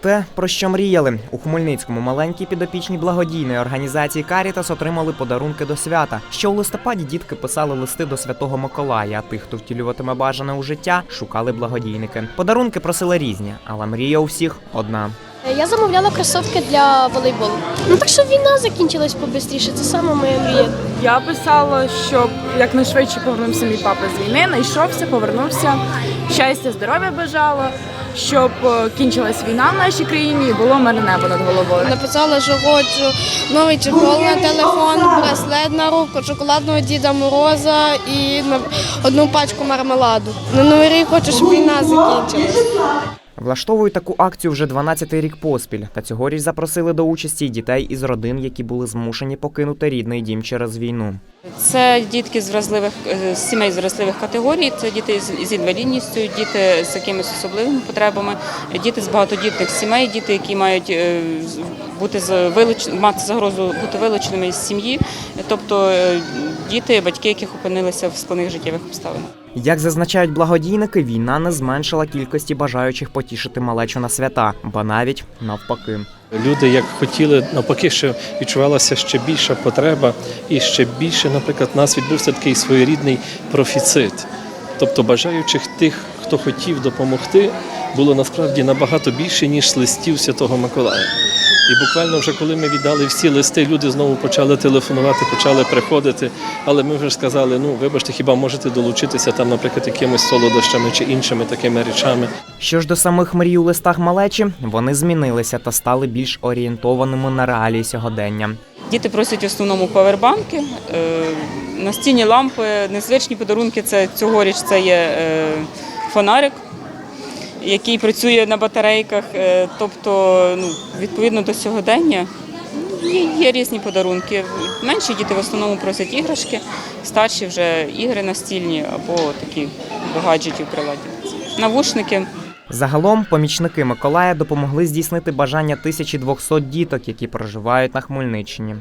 Те, про що мріяли у Хмельницькому маленькі підопічні благодійної організації Карітас отримали подарунки до свята. Ще у листопаді дітки писали листи до святого Миколая. А тих, хто втілюватиме бажане у життя, шукали благодійники. Подарунки просили різні, але мрія у всіх одна. Я замовляла кросівки для волейболу. Ну так що війна закінчилась побистріше, це саме моя мрія. Я писала, щоб якнайшвидше повернувся мій папа з війни, знайшовся, повернувся. Щастя, здоров'я бажала, щоб е, кінчилась війна в нашій країні і було мирне небо над головою. Написала, що хочу новий чехол на телефон, браслет на руку, шоколадного Діда Мороза і на- одну пачку мармеладу. На новий рік хочу, щоб війна закінчилась. Влаштовують таку акцію вже 12-й рік поспіль. Та цьогоріч запросили до участі дітей із родин, які були змушені покинути рідний дім через війну. Це дітки з вразливих е, сімей з вразливих категорій, це діти з- інвалідністю, діти з якимись особливими потребами, діти з багатодітних сімей, діти, які мають е, бути мати загрозу бути вилученими з сім'ї, тобто е, діти, батьки, яких опинилися в складних життєвих обставинах. Як зазначають благодійники, війна не зменшила кількості бажаючих потішити малечу на свята, ба навіть навпаки. Люди, як хотіли, навпаки, що відчувалася ще більша потреба, і ще більше, наприклад, у нас відбувся такий своєрідний профіцит. Тобто бажаючих тих, хто хотів допомогти, було насправді набагато більше, ніж листів Святого Миколая. І буквально вже коли ми віддали всі листи, люди знову почали телефонувати, почали приходити. Але ми вже сказали: ну вибачте, хіба можете долучитися там, наприклад, якимись солодощами чи іншими такими речами. Що ж до самих мрій у листах малечі, вони змінилися та стали більш орієнтованими на реалії сьогодення. Діти просять в основному павербанки, е, настінні лампи, незвичні подарунки. Це цьогоріч це є е, фонарик, який працює на батарейках. Е, Тобто, ну, відповідно до сьогодення є, є різні подарунки. Менші діти в основному просять іграшки, старші вже ігри настільні або такі до гаджетів приладів. Навушники. Загалом помічники Миколая допомогли здійснити бажання 1200 діток, які проживають на Хмельниччині.